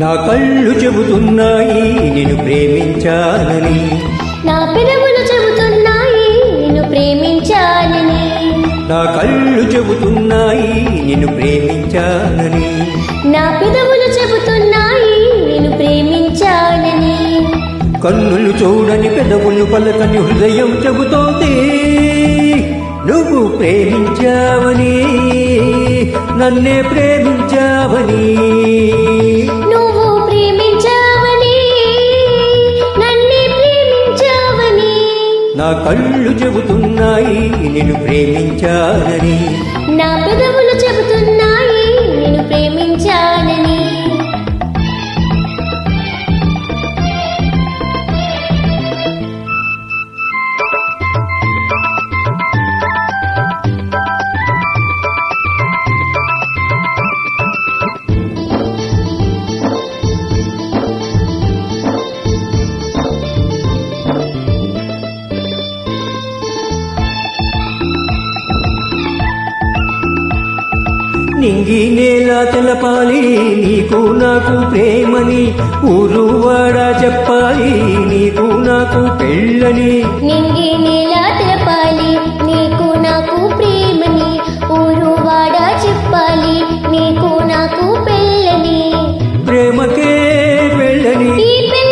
నా కళ్ళు చెబుతున్నాయి నేను ప్రేమించాలని నా పెదవులు చెబుతున్నాయి నిన్ను ప్రేమించాలని నా కళ్ళు చెబుతున్నాయి నిన్ను ప్రేమించాలని నా పెదవులు చెబుతున్నాయి నిన్ను ప్రేమించాలని కన్నులు చూడని పెదవులు పలకని హృదయం చెబుతోంది నువ్వు ప్రేమించావని నన్నే ప్రేమించావని. కళ్ళు చెబుతున్నాయి నేను ప్రేమించాలని. నా పెదవులు చెబుతున్నాయి నింగి నేల తెలపాలి నీకు నాకు ప్రేమని ఊరు వాడ చెప్పాలి నీకు నాకు పెళ్ళని. నింగి నేల తెలపాలి నీకు నాకు ప్రేమని ఊరు వాడ చెప్పాలి నీకు నాకు పెళ్ళని. ప్రేమకే పెళ్ళని. పెళ్ళి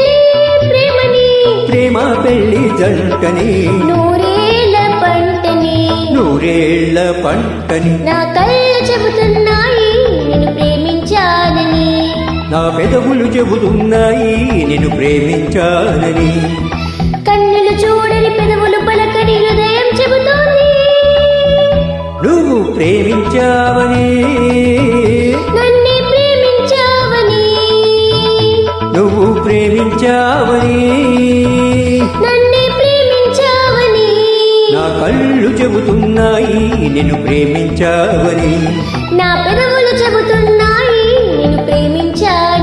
ప్రేమని. ప్రేమ పెళ్ళి జంటని. నూరేళ్ళ పంటని. నూరేళ్ళ పంటని. నా కళ్ళు పెదవులు చెబుతున్నాయి నేను ప్రేమించాలని. కన్నులు చూడని పెదవులు పలకని హృదయం చెబుతోంది. నువ్వు ప్రేమించావని. నన్నే ప్రేమించావని. నువ్వు ప్రేమించావని. నన్నే ప్రేమించావని. నా కళ్ళు చెబుతున్నాయి నేను ప్రేమించావని. నా పెదవులు చెబుతున్నాయి నిన్ను ప్రేమించాలని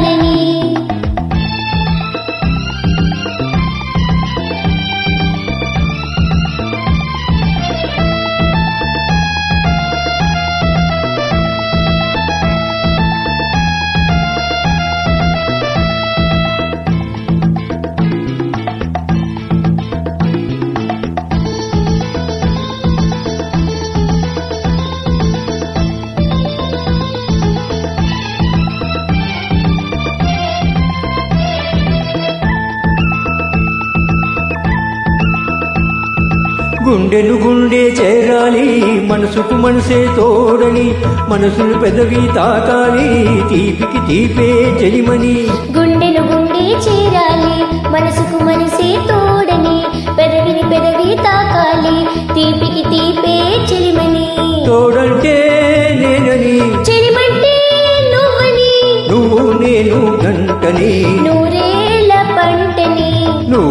గుండెను గుండె చేరాలి మనసుకు మనసే తోడని మనసును పెదవి తాకాలి తీపికి తీపే చెలిమని.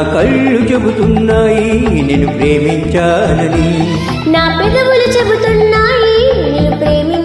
నా కళ్ళు చెబుతున్నాయి నేను ప్రేమించాలని. నా పెదవులు చెబుతున్నాయి నేను ప్రేమి